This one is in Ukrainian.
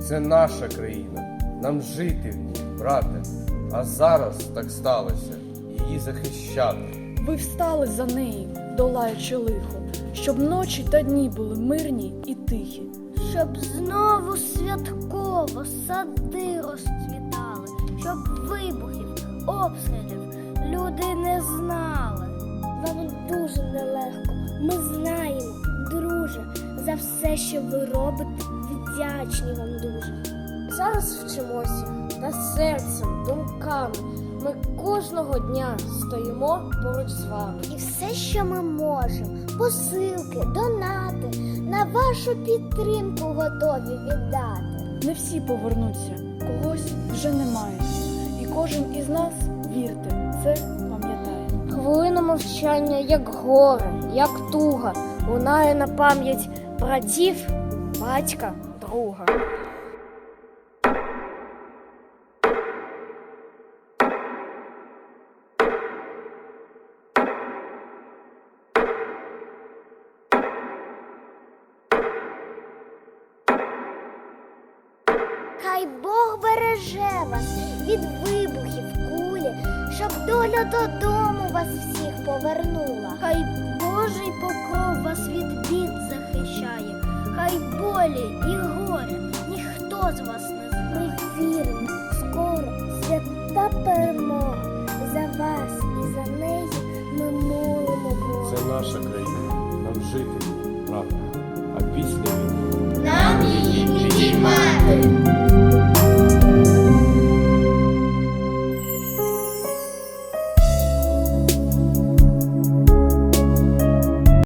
Це наша країна. Нам жити в ній, брате. А зараз так сталося. Її захищати. Ви встали за неї, долаючи лихо, щоб ночі та дні були мирні і тихі. Щоб знову святково сади розцвітали, щоб вибухів, обстрілів люди не знали. За все, що ви робите, вдячні вам дуже. Зараз вчимося та серцем, думками. Ми кожного дня стоїмо поруч з вами. І все, що ми можемо, посилки, донати, на вашу підтримку готові віддати. Не всі повернуться, когось вже немає. І кожен із нас, вірте, це пам'ятає. Хвилина мовчання, як горе, як туга, лунає на пам'ять братів, батька, друга. Хай Бог береже вас від вибухів кулі, щоб доля додому вас всіх повернула. Хай Божий покров вас від бід захищає, хай болі і горе ніхто з вас не знає. Ми віримо, скоро свята перемога. За вас і за неї ми молимо Бога. Це наша країна, нам жити, правда. А після.